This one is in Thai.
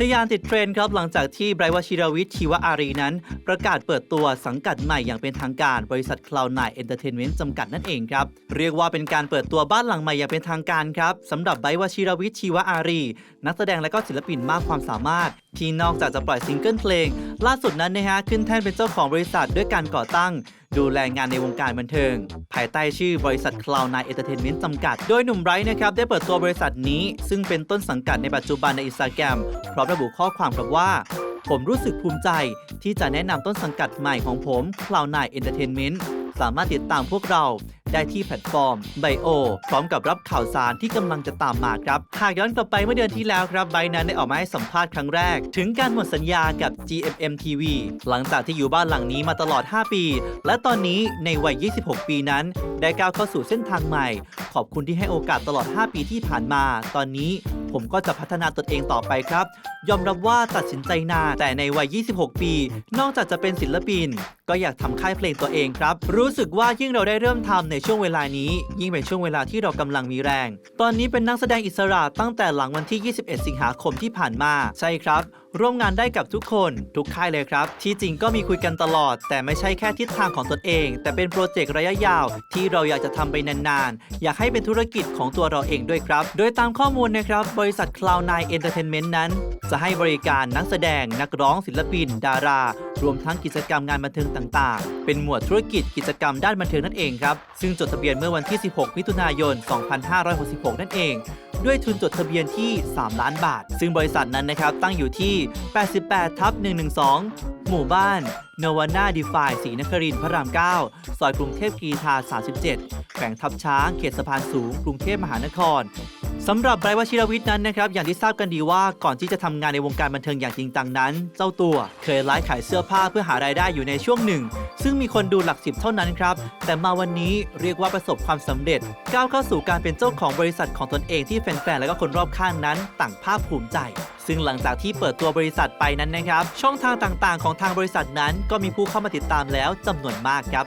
ทยานติดเทรนด์ครับหลังจากที่ไบรท์วชิรวิทย์ชีวอารีนั้น ประกาศเปิดตัวสังกัดใหม่อย่างเป็นทางการบริษัท Cloud9 Entertainment จำกัดนั่นเองครับ เรียกว่าเป็นการเปิดตัวบ้านหลังใหม่อย่างเป็นทางการครับสำหรับไบรท์วชิรวิทย์ชีวอารี นักแสดงและก็ศิลปินมากความสามารถที่นอกจากจะปล่อยซิงเกิลเพลง ล่าสุดนั้นนะฮะขึ้นแท่นเป็นเจ้าของบริษัทด้วยการก่อตั้ง ดูแลงานในวงการบันเทิง ภายใต้ชื่อบริษัท Cloud9 Entertainment จำกัด โดยหนุ่มไบรท์นะครับ ได้เปิดตัวบริษัทนี้ ซึ่งเป็นต้นสังกัดในปัจจุบันในอินสตาแกรมพร้อมระบุข้อความครับว่า ผมรู้สึกภูมิใจที่จะแนะนำต้นสังกัดใหม่ของผม Cloud9 Entertainment สามารถติดตามพวกเราได้ที่แพลตฟอร์ม Bio พร้อมกับรับข่าวสารที่กำลังจะตามมาครับ หากย้อนกลับไปเมื่อเดือนที่แล้วครับไบนั้นได้ออกมาให้สัมภาษณ์ครั้งแรก ถึงการหมดสัญญากับ GMM TV หลังจากที่อยู่บ้านหลังนี้มาตลอด 5 ปี และตอนนี้ในวัย 26 ปีนั้น ได้ก้าวเข้าสู่เส้นทางใหม่ ขอบคุณที่ให้โอกาสตลอด 5 ปีที่ผ่านมา ตอนนี้ ผมก็จะพัฒนาตนเองต่อไปครับ ยอมรับว่าตัดสินใจนานแต่ในวัย 26 ปี นอกจากจะเป็นศิลปิน ก็อยากทำค่ายเพลงตัวเองครับ รู้สึกว่ายิ่งเราได้เริ่มทำในช่วงเวลานี้ ยิ่งเป็นช่วงเวลาที่เรากำลังมีแรง ตอนนี้เป็นนักแสดงอิสระตั้งแต่หลังวันที่ 21 สิงหาคมที่ผ่านมา ใช่ครับ ร่วมงานได้กับทุกคนทุกค่ายเลยครับ ที่จริงก็มีคุยกันตลอด แต่ไม่ใช่แค่ทิศทางของตนเอง แต่เป็นโปรเจกต์ระยะยาว ที่เราอยากจะทำไปนานๆ อยากให้เป็นธุรกิจของตัวเราเองด้วยครับ โดยตามข้อมูลนะครับ บริษัท Cloud9 Entertainment นั้น จะให้บริการนักแสดง นักร้องศิลปิน ดารารวมทั้งกิจกรรมงานบันเทิงต่างๆ เป็นหมวดธุรกิจกิจกรรมด้านบันเทิงนั่นเองครับซึ่งจดทะเบียนเมื่อวันที่ 16 มิถุนายน 2566 นั่นเอง ด้วยทุนจดทะเบียนที่ 3 ล้านบาท ซึ่งบริษัทนั้นนะครับตั้งอยู่ที่ 88 ทับ 112 หมู่บ้านนวาน่าดีฟายศรีนครินทร์พระราม 9 ซอยกรุงเทพกีทา 37 แขวงทับช้าง เขตสะพานสูง กรุงเทพมหานคร สำหรับไบรท์วชิรวิทย์นั้นนะครับอย่างที่ทราบกันดีว่าก่อนที่จะทำงานในวงการบันเทิงอย่างจริงจังนั้น เจ้าตัวเคยไลฟ์ขายเสื้อผ้าเพื่อหารายได้อยู่ในช่วงหนึ่ง ซึ่งมีคนดูหลักสิบเท่านั้นครับ แต่มาวันนี้เรียกว่าประสบความสำเร็จ ก้าวเข้าสู่การเป็นเจ้าของบริษัทของตนเองที่แฟนๆและก็คนรอบข้างนั้น ต่างภาคภูมิใจ ซึ่งหลังจากที่เปิดตัวบริษัทไปนั้นนะครับ ช่องทางต่างๆ ของทางบริษัทนั้น ก็มีผู้เข้ามาติดตามแล้วจำนวนมากครับ